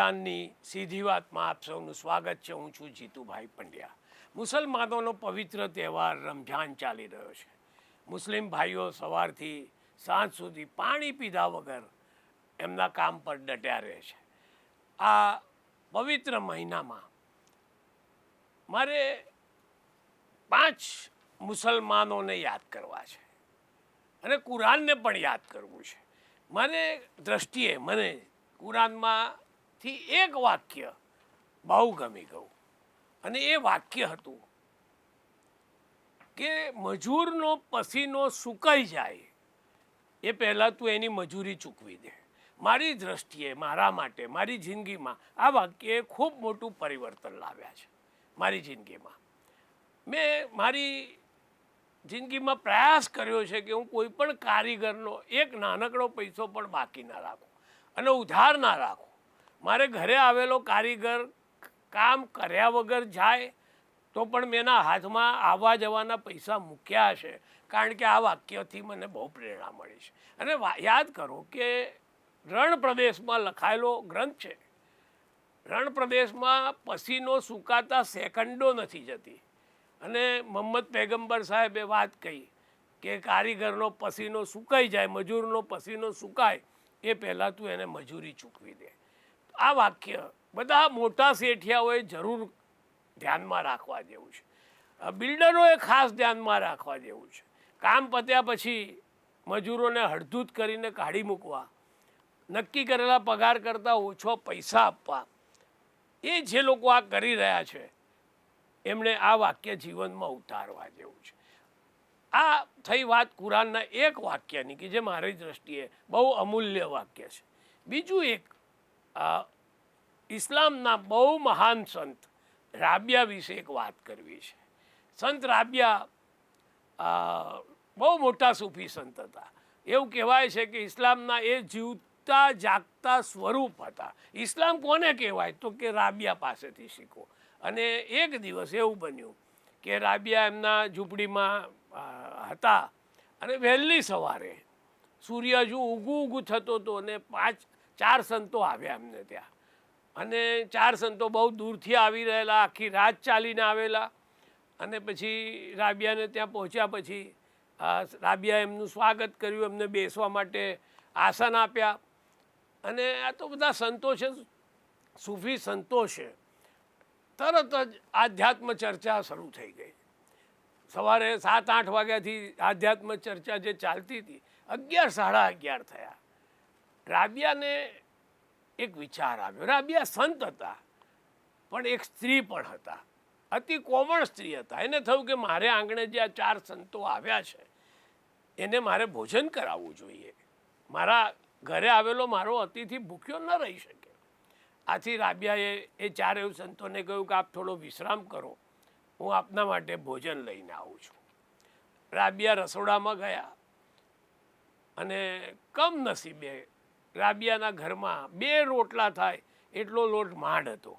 રમઝાનની સીધી વાતમાં આપ સૌનું સ્વાગત છે. હું છું જીતુભાઈ પંડ્યા. મુસલમાનોનો પવિત્ર તહેવાર રમઝાન ચાલી રહ્યો છે. મુસ્લિમ ભાઈઓ સવારથી સાંજ સુધી પાણી પીધા વગર એમના કામ પર ડટ્યા રહે છે. આ પવિત્ર મહિનામાં મારે પાંચ મુસલમાનોને યાદ કરવા છે અને કુરાનને પણ યાદ કરવું છે. મને દ્રષ્ટિએ, મને કુરાનમાંથી એક વાક્ય બહુ ગમી ગયું. અને એ વાક્ય હતું કે મજૂરનો પસીનો સુકાઈ જાય એ પહેલાં તું એની મજૂરી ચૂકવી દે. મારી દ્રષ્ટિએ, મારા માટે, મારી જિંદગીમાં આ વાક્યએ ખૂબ મોટું પરિવર્તન લાવ્યા છે મારી જિંદગીમાં. મેં મારી જિંદગીમાં પ્રયાસ કર્યો છે કે હું કોઈ પણ કારીગરનો, એક નાનકડો પૈસો પણ બાકી ના રાખું અને ઉધાર ના રાખું. મારે ઘરે આવેલો કારીગર કામ કર્યા વગર જાય, તો પણ મેં એના હાથમાં આવવા જવાના પૈસા મૂક્યા હશે. કારણ કે આ વાક્યથી મને બહુ પ્રેરણા મળી છે. અને યાદ કરો કે રણ પ્રદેશમાં લખાયેલો ગ્રંથ છે. રણ પ્રદેશમાં પસીનો સુકાતા સેકન્ડો નથી જતી. અને મોહમ્મદ પેગમ્બર સાહેબે વાત કહી કે કારીગરનો પસીનો સુકાઈ જાય, મજૂરનો પસીનો સુકાય, એ પહેલાં તું એને મજૂરી ચૂકવી દે. આ વાક્ય બધા મોટા શેઠિયાઓએ જરૂર ધ્યાનમાં રાખવા જેવું છે. બિલ્ડરોએ ખાસ ધ્યાનમાં રાખવા જેવું છે. કામ પત્યા પછી મજૂરોને હળધૂત કરીને કાઢી મૂકવા, નક્કી કરેલા પગાર કરતાં ઓછો પૈસા આપવા, એ જે લોકો આ કરી રહ્યા છે, એમણે આ વાક્ય જીવનમાં ઉતારવા જેવું છે. આ થઈ વાત કુરાનના એક વાક્યની કે જે મારી દ્રષ્ટિએ બહુ અમૂલ્ય વાક્ય છે. બીજું એક ઇસ્લામના બહુ મહાન સંત રાબિયા વિશે એક વાત કરવી છે. સંત રાબિયા બહુ મોટા સૂફી સંત હતા. એવું કહેવાય છે કે ઇસ્લામના એ જીવતા જાગતા સ્વરૂપ હતા. ઇસ્લામ કોને કહેવાય? તો કે રાબિયા પાસેથી શીખો. અને એક દિવસ એવું બન્યું કે રાબિયા એમના ઝૂંપડીમાં હતા અને વહેલી સવારે સૂર્ય જો ઊગું ઊગું થતો હતો અને પાંચ ચાર સંતો આવ્યા એમને ત્યાં. અને ચાર સંતો બહુ દૂરથી આવી રહેલા, આખી રાત ચાલીને આવેલા. અને પછી રાબિયાને ત્યાં પહોંચ્યા પછી રાબિયા એમનું સ્વાગત કર્યું, એમને બેસવા માટે આસન આપ્યા. અને આ તો બધા સંતો છે, સૂફી સંતો છે. તરત જ આધ્યાત્મ ચર્ચા શરૂ થઈ ગઈ. સવારે સાત આઠ વાગ્યાથી આધ્યાત્મ ચર્ચા જે ચાલતી હતી, અગિયાર સાડા અગિયાર થયા. રાબિયાને એક વિચાર આવ્યો. રાબિયા સંત હતા, પણ એક સ્ત્રી પણ હતા. અતિ કોમળ સ્ત્રી હતા. એને થયું કે મારે આંગણે જે આ ચાર સંતો આવ્યા છે, એને મારે ભોજન કરાવવું જોઈએ. મારા ઘરે આવેલો મારો અતિથિ ભૂખ્યો ન રહી શકે. આથી રાબિયાએ એ ચારે સંતોને કહ્યું કે આપ થોડો વિશ્રામ કરો. હું આપના માટે ભોજન લઈને આવું છું. રાબિયા રસોડામાં ગયા અને કમનસીબે રાબિયાના ઘરમાં બે રોટલા થાય એટલો લોટ માંડ હતો.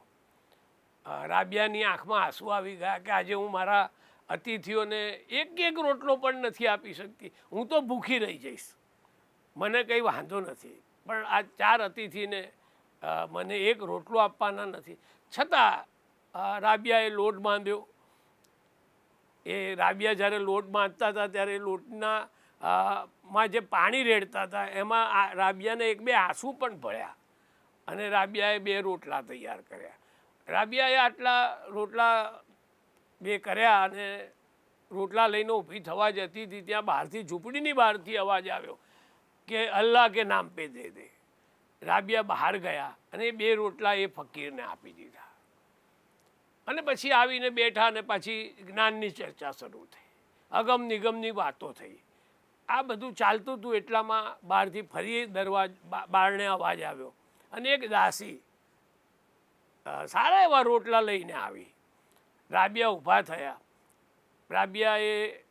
રાબિયાની આંખમાં આંસુ આવી ગયા કે આજે હું મારા અતિથિઓને એક એક રોટલો પણ નથી આપી શકતી. હું તો ભૂખી રહી જઈશ. મને કંઈ વાંધો નથી. પણ આ ચાર અતિથિને મને એક રોટલો આપવાના નથી. છતાં રાબિયાએ લોટ બાંધ્યો. એ રાબિયા જ્યારે લોટ બાંધતા હતા ત્યારે લોટના માં જે પાણી રેડતા હતા, એમાં આ રાબિયાને એક બે આંસુ પણ ભળ્યા અને રાબિયાએ બે રોટલા તૈયાર કર્યા. રાબિયાએ આટલા રોટલા બે કર્યા અને રોટલા લઈને ઊભી થવા જતી હતી, ત્યાં બહારથી ઝૂંપડીની બહારથી અવાજ આવ્યો કે અલ્લાહ કે નામ પે દે દે. રાબિયા બહાર ગયા અને બે રોટલા એ ફકીરને આપી દીધા. અને પછી આવીને બેઠા અને પછી જ્ઞાનની ચર્ચા શરૂ થઈ. અગમ નિગમની વાતો થઈ. આ બધું ચાલતું હતું એટલામાં બહારથી ફરી દરવાજ બારણે અવાજ આવ્યો. અને એક દાસી સારા એવા રોટલા લઈને આવી. રાબિયા ઊભા થયા. રાબિયાએ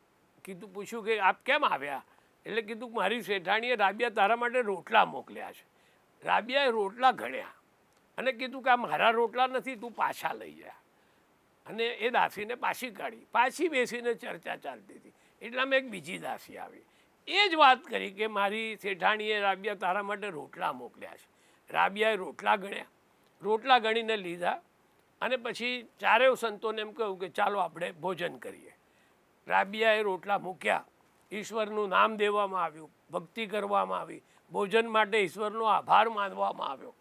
કીધું, પૂછ્યું કે આપ કેમ આવ્યા? એટલે કીધું મારી શેઠાણીએ રાબિયા તારા માટે રોટલા મોકલ્યા છે. રાબિયાએ રોટલા ગણ્યા અને કીધું કે આ મારા રોટલા નથી, તું પાછા લઈ જા. અને એ દાસીને પાછી કાઢી. પાછી બેસીને ચર્ચા ચાલતી હતી. એટલામાં એક બીજી દાસી આવી. એ જ વાત કરી કે મારી શેઠાણીએ રાબિયા તારા માટે રોટલા મોકલ્યા છે. રાબિયાએ રોટલા ગણ્યા. રોટલા ગણીને લીધા અને પછી ચારેય સંતોને એમ કહ્યું કે ચાલો આપણે ભોજન કરીએ. રાબિયાએ રોટલા મૂક્યા. ઈશ્વરનું નામ દેવામાં આવ્યું. ભક્તિ કરવામાં આવી. ભોજન માટે ઈશ્વરનો આભાર માનવામાં આવ્યો.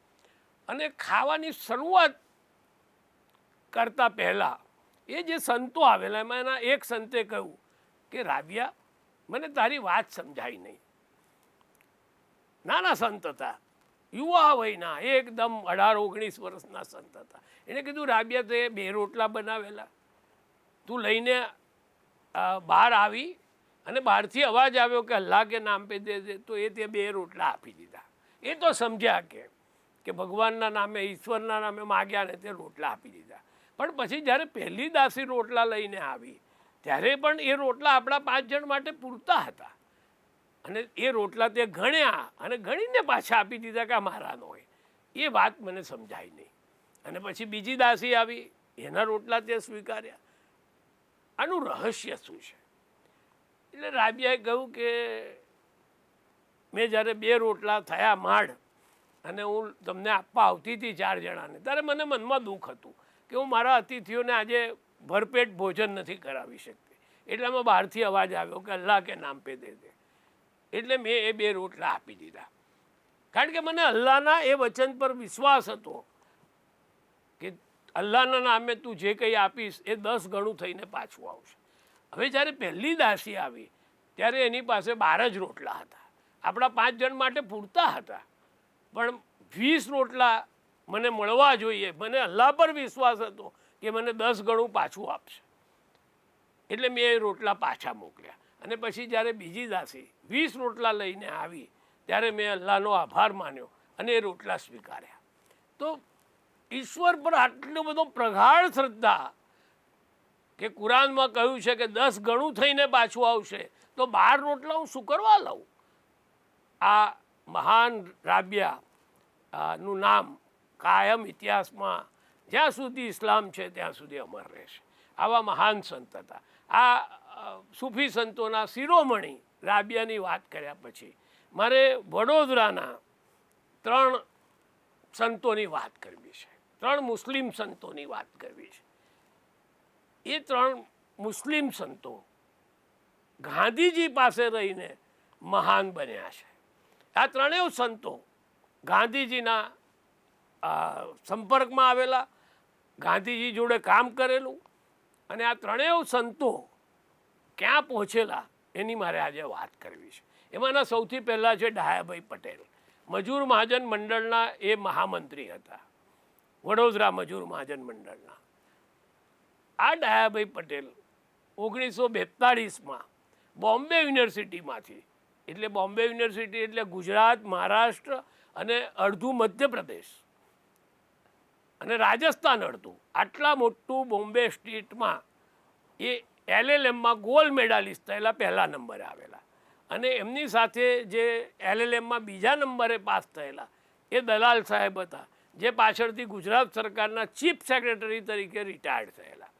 અને ખાવાની શરૂઆત કરતાં પહેલાં એ જે સંતો આવેલા એમાં એના એક સંતે કહ્યું કે, રાબિયા મને તારી વાત સમજાય નહીં. નાના સંત હતા. યુવા વયના, એકદમ અઢાર, ઓગણીસ વર્ષના સંત હતા. એણે કીધું, રાબિયા, તે બે રોટલા બનાવેલા. તું લઈને બહાર આવી અને બહારથી અવાજ આવ્યો કે, અલ્લાહ કે નામ પે દે દે. તો એ તે બે રોટલા આપી દીધા. એ તો સમજ્યા કે કે ભગવાનના નામે, ઈશ્વરના નામે માગ્યા ને તે રોટલા આપી દીધા. પણ પછી જ્યારે પહેલી દાસી રોટલા લઈને આવી ત્યારે પણ એ રોટલા આપણા પાંચ જણ માટે પૂરતા હતા. અને એ રોટલા તે ગણ્યા અને ગણીને પાછા આપી દીધા કે આ મારાનો હોય. એ વાત મને સમજાય નહીં. અને પછી બીજી દાસી આવી, એના રોટલા તે સ્વીકાર્યા. આનું રહસ્ય શું છે? એટલે રાબિયાએ કહ્યું કે મેં જ્યારે બે રોટલા થયા માડ અને હું તમને આપવા આવતી હતી ચાર જણાને, ત્યારે મને મનમાં દુઃખ હતું કે હું મારા અતિથિઓને આજે ભરપેટ ભોજન નથી કરાવી શકતી. એટલામાં બહારથી અવાજ આવ્યો કે અલ્લાહ કે નામ પે દે દે. એટલે મેં એ બે રોટલા આપી દીધા. કારણ કે મને અલ્લાહના એ વચન પર વિશ્વાસ હતો કે અલ્લાહના નામે તું જે કંઈ આપીશ એ દસ ગણું થઈને પાછું આવશે. હવે જ્યારે પહેલી દાસી આવી, ત્યારે એની પાસે બાર જ રોટલા હતા. આપણા પાંચ જણ માટે પૂરતા હતા. પણ વીસ રોટલા મને મળવા જોઈએ. મને અલ્લાહ પર વિશ્વાસ હતો. કે મને દસ ગણું પાછું આપશે. એટલે મેં એ રોટલા પાછા મોકલ્યા. અને પછી જ્યારે બીજી દાસી વીસ રોટલા લઈને આવી, ત્યારે મેં અલ્લાહનો આભાર માન્યો અને એ રોટલા સ્વીકાર્યા. તો ઈશ્વર પર આટલો બધો પ્રગાઢ શ્રદ્ધા કે કુરાનમાં કહ્યું છે કે દસ ગણું થઈને પાછું આવશે, તો બાર રોટલા હું શું કરવા લઉં? આ મહાન રાબિયા નું નામ કાયમ ઇતિહાસમાં જ્યાં સુધી ઇસ્લામ છે, ત્યાં સુધી અમર રહેશે. આવા મહાન સંત હતા. આ સૂફી સંતોના શિરોમણી રાબિયાની વાત કર્યા પછી મારે વડોદરાના ત્રણ સંતોની વાત કરવી છે. ત્રણ મુસ્લિમ સંતોની વાત કરવી છે. એ ત્રણ મુસ્લિમ સંતો ગાંધીજી પાસે રહીને મહાન બન્યા છે. આ ત્રણેય સંતો ગાંધીજીના સંપર્કમાં આવેલા ગાંધીજી જોડે કામ કરેલું અને આ ત્રણેય સંતો ક્યાં પહોંચેલા એની મારે આજે વાત કરવી છે. એમાંના સૌથી પહેલાં છે ડાયાભાઈ પટેલ. મજૂર મહાજન મંડળના એ મહામંત્રી હતા. વડોદરા મજૂર મહાજન મંડળના. આ ડાયાભાઈ પટેલ ઓગણીસો બેતાળીસમાં બોમ્બે યુનિવર્સિટીમાંથી, એટલે બોમ્બે યુનિવર્સિટી એટલે ગુજરાત, મહારાષ્ટ્ર અને અડધું મધ્યપ્રદેશ અને રાજસ્થાન અડધું. આટલા મોટું બોમ્બે સ્ટેટમાં એ એલએલએમમાં ગોલ્ડ મેડાલિસ્ટ થયેલા પહેલા નંબરે આવેલા. અને એમની સાથે જે એલએલએમમાં બીજા નંબરે પાસ થયેલા એ દલાલ સાહેબ હતા, જે પાછળથી ગુજરાત સરકારના ચીફ સેક્રેટરી તરીકે રિટાયર્ડ થયેલા.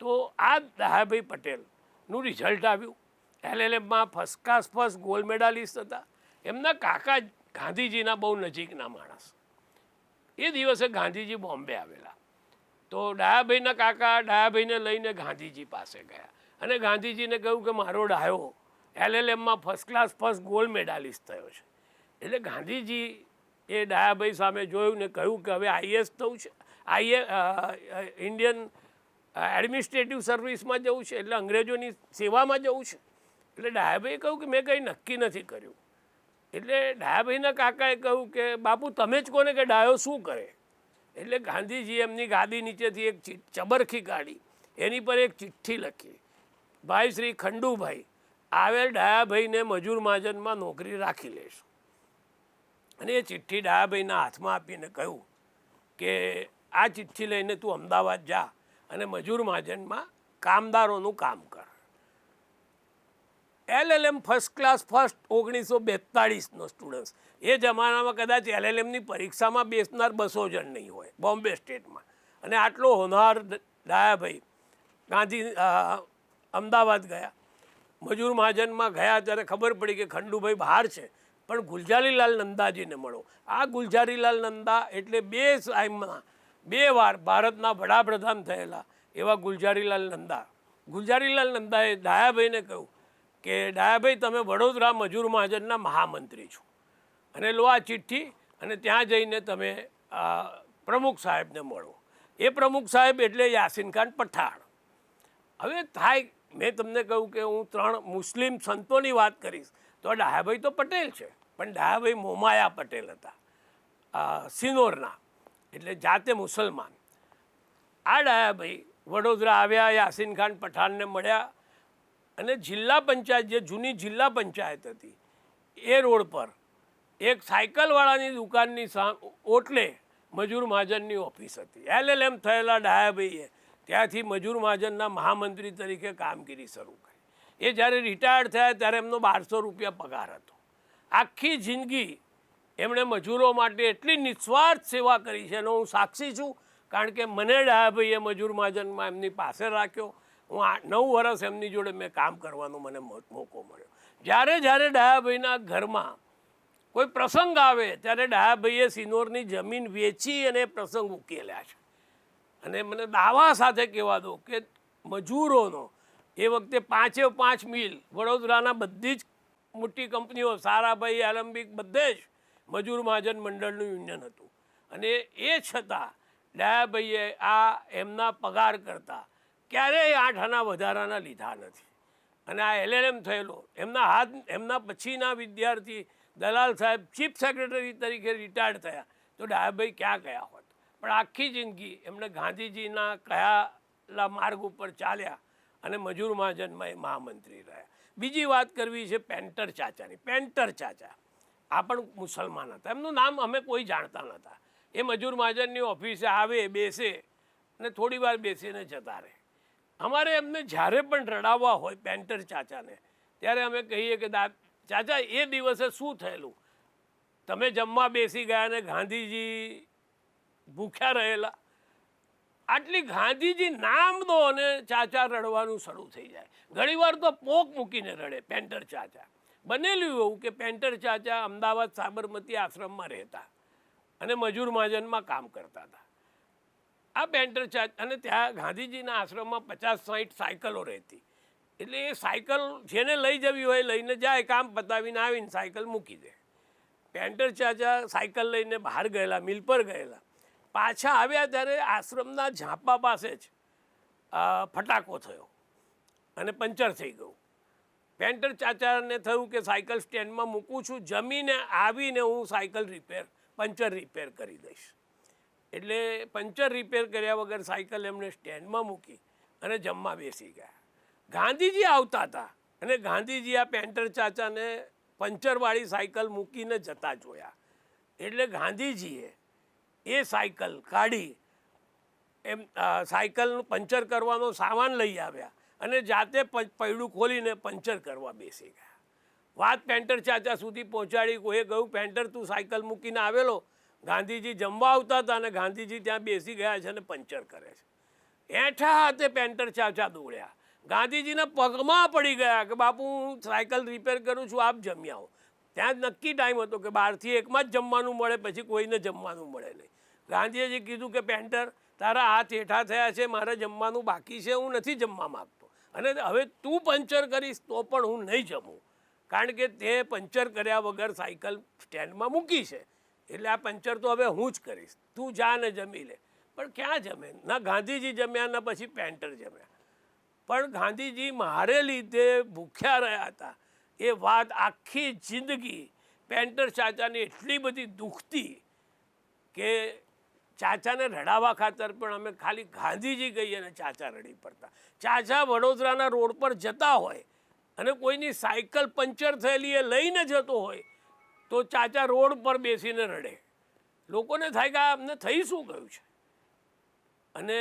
તો આ દહાભાઈ પટેલનું રિઝલ્ટ આવ્યું. એલએલએમમાં first class first gold medalist હતા. એમના કાકા ગાંધીજીના બહુ નજીકના માણસ. એ દિવસે ગાંધીજી બોમ્બે આવેલા. તો ડાયાભાઈના કાકા ડાયાભાઈને લઈને ગાંધીજી પાસે ગયા. અને ગાંધીજીને કહ્યું કે મારો ડાયો એલએલએમમાં first class first gold medalist થયો છે. એટલે ગાંધીજી એ ડાયાભાઈ સામે જોયું ને કહ્યું કે હવે આઈએસ થવું છે, આઈએ ઇન્ડિયન એડમિનિસ્ટ્રેટિવ સર્વિસમાં જવું છે, એટલે અંગ્રેજોની સેવામાં જવું છે. એટલે ડાયાભાઈએ કહ્યું કે મેં કંઈ નક્કી નથી કર્યું. એટલે ડાયાભાઈના કાકાએ કહ્યું કે, બાપુ, તમે જ કોને કે ડાયો શું કરે? એટલે ગાંધીજી એમની ગાદી નીચેથી એક ચબરખી કાઢી. એની પર એક ચિઠ્ઠી લખી. ભાઈ, શ્રી ખંડુભાઈ, આવેલ ડાયાભાઈને મજૂર મહાજનમાં નોકરી રાખી લેશું. અને એ ચિઠ્ઠી ડાયાભાઈના હાથમાં આપીને કહ્યું કે, આ ચિઠ્ઠી લઈને તું અમદાવાદ જા અને મજૂર મહાજનમાં કામદારોનું કામ કર. એલએલએમ ફર્સ્ટ ક્લાસ ફર્સ્ટ ઓગણીસો બેતાળીસનો સ્ટુડન્ટ્સ એ જમાનામાં કદાચ એલએલએમની પરીક્ષામાં બેસનાર બસો જણ નહીં હોય, બોમ્બે સ્ટેટમાં. અને આટલો હોનહાર ડાયાભાઈ ગાંધી અમદાવાદ ગયા. મજૂર મહાજનમાં ગયા, ત્યારે ખબર પડી કે ખંડુભાઈ બહાર છે, પણ ગુલઝારીલાલ નંદાજીને મળો. આ ગુલઝારીલાલ નંદા એટલે બે ટાઈમમાં બે વાર ભારતના વડાપ્રધાન થયેલા એવા ગુલઝારીલાલ નંદા. ગુલઝારીલાલ નંદાએ ડાયાભાઈને કહ્યું કે ડાયાભાઈ તમે વડોદરા મજૂર મહાજનના મહામંત્રી છો. અને લો આ ચિઠ્ઠી અને ત્યાં જઈને તમે પ્રમુખ સાહેબને મળો. એ પ્રમુખ સાહેબ એટલે યાસીન ખાન પઠાણ. હવે થાય, મેં તમને કહ્યું કે હું ત્રણ મુસ્લિમ સંતોની વાત કરીશ, તો ડાયાભાઈ તો પટેલ છે, પણ ડાયાભાઈ મોમાયા પટેલ હતા સિનોરના, એટલે જાતે મુસલમાન. આ ડાયાભાઈ વડોદરા આવ્યા, યાસીન ખાન પઠાણને મળ્યા અને જિલ્લા પંચાયત, જે જૂની જિલ્લા પંચાયત હતી, એ રોડ પર એક સાયકલવાળાની દુકાનની સા, ઓટલે મજૂર મહાજનની ઓફિસ હતી. એલ એલ એમ થયેલા ડાયાભાઈએ ત્યાંથી મજૂર મહાજનના મહામંત્રી તરીકે કામગીરી શરૂ કરી. એ જ્યારે રિટાયર્ડ થયા ત્યારે એમનો બારસો રૂપિયા પગાર હતો. આખી જિંદગી એમણે મજૂરો માટે એટલી નિસ્વાર્થ સેવા કરી છે, એનો હું સાક્ષી છું, કારણ કે મને ડાયાભાઈએ મજૂર મહાજનમાં એમની પાસે રાખ્યો. હું આ નવ વર્ષ એમની જોડે મેં કામ કરવાનો મને મોકો મળ્યો. જ્યારે જ્યારે ડાયાભાઈના ઘરમાં કોઈ પ્રસંગ આવે, ત્યારે ડાયાભાઈએ સિનોરની જમીન વેચી અને પ્રસંગ ઉકેલ્યા છે. અને મને દાવા સાથે કહેવા દો કે મજૂરોનો એ વખતે પાંચે પાંચ મિલ, વડોદરાના બધી જ મોટી કંપનીઓ, સારાભાઈ આલંબિક બધે જ મજૂર મહાજન મંડળનું યુનિયન હતું. અને એ છતાં ડાયાભાઈએ આ એમના પગાર કરતાં ક્યારેય આઠ આના વધારાના લીધા નથી. અને આ એલએલએમ થયેલો, એમના હાથ, એમના પછીના વિદ્યાર્થી દલાલ સાહેબ ચીફ સેક્રેટરી તરીકે રિટાયર્ડ થયા. તો ડાયાભાઈ ક્યાં ગયા હોત? પણ આખી જિંદગી એમણે ગાંધીજીના કયાલા માર્ગ ઉપર ચાલ્યા અને મજૂર મહાજનમાં એ મહામંત્રી રહ્યા. બીજી વાત કરવી છે પેન્ટર ચાચાની. પેન્ટર ચાચા, આ પણ મુસલમાન હતા. એમનું નામ અમે કોઈ જાણતા નહોતા. એ મજૂર મહાજનની ઓફિસે આવે, બેસે અને થોડી વાર બેસીને જતા રહે. અમારે એમને જ્યારે પણ રડાવવા હોય પેન્ટર ચાચાને, ત્યારે અમે કહીએ કે દા, ચાચા, એ દિવસે શું થયેલું? તમે જમવા બેસી ગયા ને ગાંધીજી ભૂખ્યા રહેલા. આટલી ગાંધીજી નામ દો અને ચાચા રડવાનું શરૂ થઈ જાય. ઘણીવાર તો પોક મૂકીને રડે પેન્ટર ચાચા. બનેલું એવું કે પેન્ટર ચાચા અમદાવાદ સાબરમતી આશ્રમમાં રહેતા અને મજૂર મહાજનમાં કામ કરતા હતા. આ પેન્ટર ચાચ અને ત્યાં ગાંધીજીના આશ્રમમાં પચાસ સાઠ સાયકલો રહેતી. એટલે એ સાયકલ જેને લઈ જવી હોય લઈને જાય, કામ પતાવીને આવીને સાયકલ મૂકી દે. પેન્ટર ચાચા સાયકલ લઈને બહાર ગયેલા, મિલ પર ગયેલા. પાછા આવ્યા ત્યારે આશ્રમના ઝાંપા પાસે જ ફટાકો થયો અને પંચર થઈ ગયું. પેન્ટર ચાચાને થયું કે સાયકલ સ્ટેન્ડમાં મૂકું છું, જમીને આવીને હું સાયકલ રિપેર, પંચર રિપેર કરી દઈશ. એટલે પંચર રિપેર કર્યા વગર સાયકલ એમણે સ્ટેન્ડમાં મૂકી અને જમવા બેસી ગયા. ગાંધીજી આવતા હતા અને ગાંધીજી આ પેન્ટર ચાચાને પંચરવાળી સાયકલ મૂકીને જતા જોયા. એટલે ગાંધીજીએ એ સાયકલ કાઢી એમ સાયકલનું પંચર કરવાનો સામાન લઈ આવ્યા અને જાતે પૈડું ખોલીને પંચર કરવા બેસી ગયા. વાત પેન્ટર ચાચા સુધી પહોંચાડી કોઈએ કહ્યું, પેન્ટર, તું સાયકલ મૂકીને આવેલો? ગાંધીજી જમવા આવતા હતા અને ગાંધીજી ત્યાં બેસી ગયા છે અને પંચર કરે છે. એઠા હાથે પેન્ટર ચાચા દોડ્યા. ગાંધીજીના પગમાં પડી ગયા કે બાપુ, હું સાયકલ રિપેર કરું છું, આપ જમી આવો. ત્યાં જ નક્કી ટાઈમ હતો કે બારથી એકમાં જ જમવાનું મળે, પછી કોઈને જમવાનું મળે નહીં. ગાંધીજીએ કીધું કે પેન્ટર, તારા હાથ હેઠા થયા છે, મારે જમવાનું બાકી છે, હું નથી જમવા માગતો. અને હવે તું પંચર કરીશ તો પણ હું નહીં જમું. કારણ કે તે પંચર કર્યા વગર સાયકલ સ્ટેન્ડમાં મૂકી છે. એટલે આ પંચર તો હવે હું જ કરીશ. તું જા ને જમી લે. પણ ક્યાં જમે? ના, ગાંધીજી જમ્યા, ના પછી પેન્ટર જમ્યા. પણ ગાંધીજી મારે લીધે ભૂખ્યા રહ્યા હતા. એ વાત આખી જિંદગી પેન્ટર ચાચાને એટલી બધી દુખતી કે ચાચાને રડાવવા ખાતર પણ અમે ખાલી ગાંધીજી કહીએ અને ચાચા રડી પડતા. ચાચા વડોદરાના રોડ પર જતા હોય અને કોઈની સાયકલ પંચર થયેલી એ લઈને જતો હોય તો ચાચા રોડ પર બેસીને રડે. લોકોને થાય કે આ અમને થઈ શું ગયું છે? અને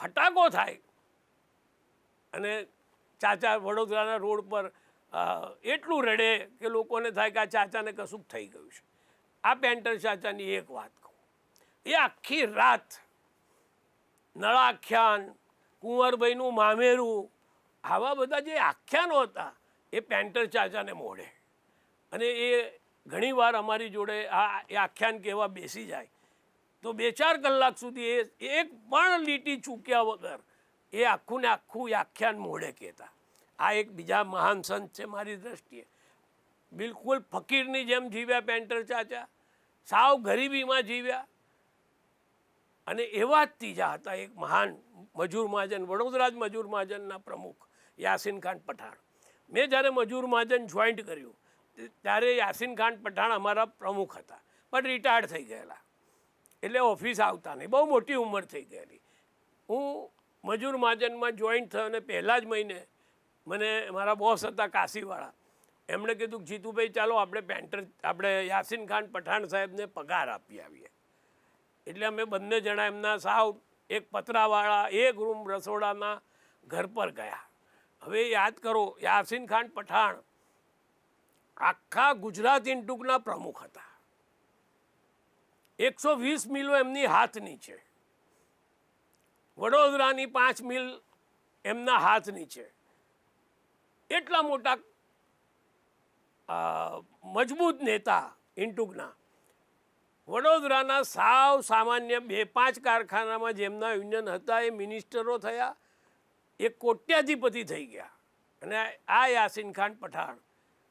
ફટાકો થાય. અને ચાચા વડોદરાના રોડ પર એટલું રડે કે લોકોને થાય કે આ ચાચાને કશુંક થઈ ગયું છે. આ પેન્ટર ચાચાની એક વાત કહું. એ આખી રાત નળાખ્યાન, કુંવરભાઈનું મામેરું, આવા બધા જે આખ્યાનો હતા, એ પેન્ટર ચાચાને મોઢે અને એ ઘણીવાર અમારી જોડે આ, એ આખ્યાન કહેવા બેસી જાય. તો બે ચાર કલાક સુધી એ એક પણ લીટી ચૂક્યા વગર એ આખું ને આખું આખ્યાન મોઢે કહેતા. આ એક બીજા મહાન સંત છે મારી દ્રષ્ટિએ. બિલકુલ ફકીરની જેમ જીવ્યા પેન્ટર ચાચા, સાવ ગરીબીમાં જીવ્યા. અને એવા જ ત્રીજા હતા એક મહાન મજૂર મહાજન વડોદરા જ મજૂર મહાજનના પ્રમુખ યાસીન ખાન પઠાણ. મેં જ્યારે મજૂર મહાજન જોઈન્ટ કર્યું ત્યારે યાસીન ખાન પઠાણ અમારા પ્રમુખ હતા. પણ રિટાયર્ડ થઈ ગયેલા. એટલે ઓફિસ આવતા નહીં. બહુ મોટી ઉંમર થઈ ગયેલી. હું મજૂર મહાજનમાં જોઈન્ટ થયો અને પહેલા જ મહિને મને મારા બોસ હતા કાશીવાળા. એમણે કીધું જીતુભાઈ, ચાલો આપણે પેન્ટર, આપણે યાસીન ખાન પઠાણ સાહેબને પગાર આપી આવીએ. એટલે અમે બંને જણા એમના સાવ એક પતરાવાળા, એક રૂમ રસોડાના ઘર પર ગયા. હવે યાદ કરો, યાસીન ખાન પઠાણ આખા ગુજરાત ઇન્ટુકના પ્રમુખ હતા. એકસો વીસ મિલો એમની હાથની છે. વડોદરાની પાંચ મિલ એમના હાથની છે. એટલા મોટા મજબૂત નેતા ઇન્ટુકના. વડોદરાના સાવ સામાન્ય બે પાંચ કારખાનામાં જેમના યુનિયન હતા એ મિનિસ્ટરો થયા. એ કોટ્યાધિપતિ થઈ ગયા. અને આ યાસીન ખાન પઠાણ.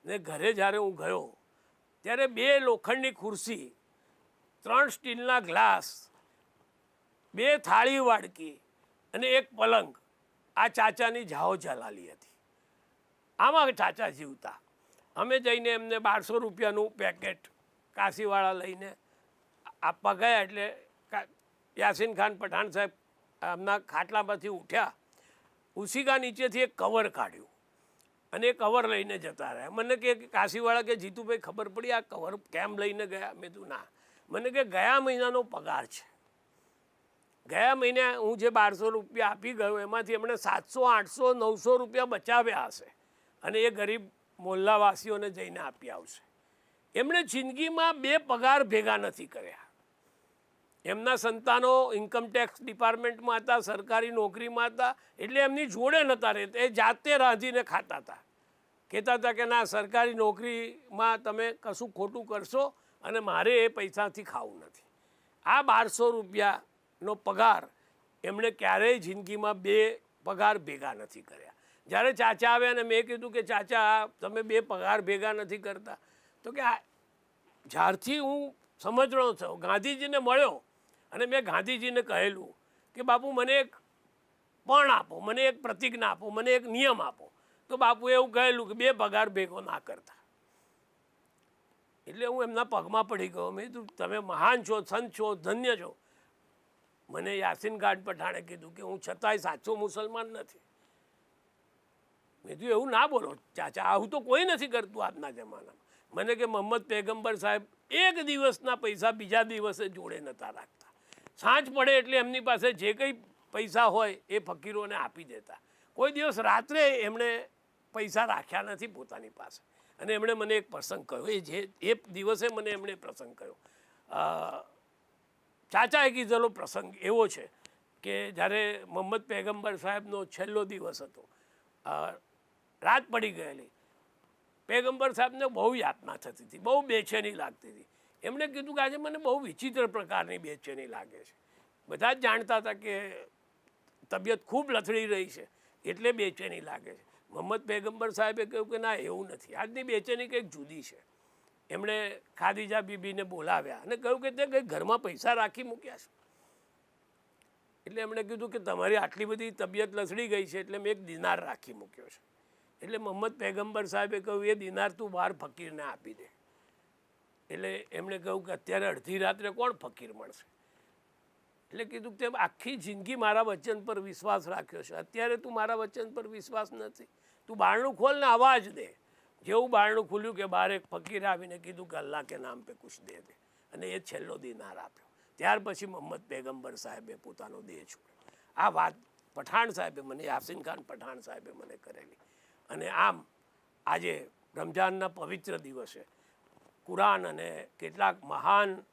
ને ઘરે જ્યારે હું ગયો, ત્યારે બે લોખંડની ખુરશી, ત્રણ સ્ટીલના ગ્લાસ, બે થાળી વાડકી અને એક પલંગ આ ચાચાની જાઓ જલાલી હતી. આમાં ચાચા જીવતા. અમે જઈને એમને બારસો રૂપિયાનું પેકેટ કાશીવાળા લઈને આપવા ગયા એટલે યાસીન ખાન પઠાણ સાહેબ એમના ખાટલામાંથી ઉઠ્યા. ઉસીકા નીચેથી એક કવર કાઢ્યું. અને એ કવર લઈને જતા રહ્યા. મને કે કાશીવાળા કે, જીતુભાઈ, ખબર પડી આ કવર કેમ લઈને ગયા? મેં તું ના. મને કે, ગયા મહિનાનો પગાર છે. ગયા મહિને હું જે બારસો રૂપિયા આપી ગયો, એમાંથી એમણે સાતસો, આઠસો, નવસો રૂપિયા બચાવ્યા હશે. અને એ ગરીબ મોહલ્લાવાસીઓને જઈને આપી આવશે. એમણે જિંદગીમાં બે પગાર ભેગા નથી કર્યા. એમના સંતાનો ઇન્કમટેક્સ ડિપાર્ટમેન્ટમાં હતા, સરકારી નોકરીમાં હતા, એટલે એમની જોડે નહોતા રહેતા. એ જાતે રાંધીને ખાતા હતા. કહેતા હતા કે ના, સરકારી નોકરીમાં તમે કશું ખોટું કરશો અને મારે એ પૈસાથી ખાવું નથી. આ બારસો રૂપિયાનો પગાર એમણે ક્યારેય જિંદગીમાં બે પગાર ભેગા નથી કર્યા. જ્યારે ચાચા આવ્યા અને મેં કીધું કે, ચાચા, તમે બે પગાર ભેગા નથી કરતા. તો કે, આ, જ્યારથી હું સમજણો થયો ગાંધીજીને મળ્યો અને મેં ગાંધીજીને કહેલું કે, બાપુ, મને એક પણ આપો, મને એક પ્રતિજ્ઞા આપો, મને એક નિયમ આપો. તો બાપુએ એવું કહેલું કે બે પગાર ભેગો ના કરતા. એટલે હું એમના પગમાં પડી ગયો. મેં કીધું, તમે મહાન છો, સંત છો, ધન્ય છો. મને યાસીન ગાઢ પઠાણે કીધું કે હું છતાંય સાચો મુસલમાન નથી. મેં કીધું, એવું ના બોલો, ચાચા, આવું તો કોઈ નથી કરતું આજના જમાનામાં. મને કે મોહમ્મદ પેગમ્બર સાહેબ એક દિવસના પૈસા બીજા દિવસે જોડે નહોતા રાખતા. સાંજ પડે એટલે એમની પાસે જે કંઈ પૈસા હોય એ ફકીરોને આપી દેતા. કોઈ દિવસ રાત્રે એમણે પૈસા રાખ્યા નથી પોતાની પાસે. અને એમણે મને એક પ્રસંગ કહ્યો. એ જે એ દિવસે મને એમણે પ્રસંગ કહ્યો. ચાચાએ કીધેલો પ્રસંગ એવો છે કે જ્યારે મોહમ્મદ પેગમ્બર સાહેબનો છેલ્લો દિવસ હતો રાત પડી ગયેલી. પેગમ્બર સાહેબને બહુ યાતના થતી હતી, બહુ બેચેની લાગતી હતી. એમણે કીધું કે આજે મને બહુ વિચિત્ર પ્રકારની બેચેની લાગે છે. બધા જ જાણતા હતા કે તબિયત ખૂબ લથડી રહી છે, એટલે બેચેની લાગે છે. મોહમ્મદ પેગમ્બર સાહેબે કહ્યું કે ના, એવું નથી. આજની બેચેની કંઈક જુદી છે. એમણે ખાદીજા બીબીને બોલાવ્યા અને કહ્યું કે તે કંઈક ઘરમાં પૈસા રાખી મૂક્યા છે. એટલે એમણે કીધું કે તમારી આટલી બધી તબિયત લસડી ગઈ છે એટલે મેં એક દિનાર રાખી મૂક્યો છે. એટલે મોહમ્મદ પેગમ્બર સાહેબે કહ્યું, એ દિનાર તું બહાર ફકીરને આપી દે. એટલે એમણે કહ્યું કે અત્યારે અડધી રાત્રે કોણ ફકીર મળશે? એટલે કીધું કે આખી જિંદગી મારા વચન પર વિશ્વાસ રાખ્યો છે. અત્યારે તું મારા વચન પર વિશ્વાસ નથી. તું બારણું ખોલ ને અવાજ દે. જેવું બારણું ખુલ્યું કે એક ફકીર આવીને કીધું કે અલ્લાહ કે નામ પે કુછ દે દે. અને એ છેલ્લો દિનાર આપ્યો ત્યાર પછી મોહમ્મદ પેગમ્બર સાહેબે પોતાનો દેહ છોડ્યો. આ વાત પઠાણ સાહેબે મને, યાસીન ખાન પઠાણ સાહેબે મને કરેલી. અને આમ આજે રમઝાનના પવિત્ર દિવસે કુરાન અને કેટલાક મહાન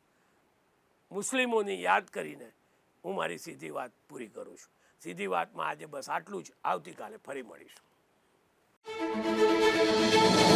મુસ્લિમોની યાદ કરીને હું મારી સીધી વાત પૂરી કરું છું. સીધી વાતમાં આજે બસ આટલું જ. આવતીકાલે ફરી મળીશું. やった!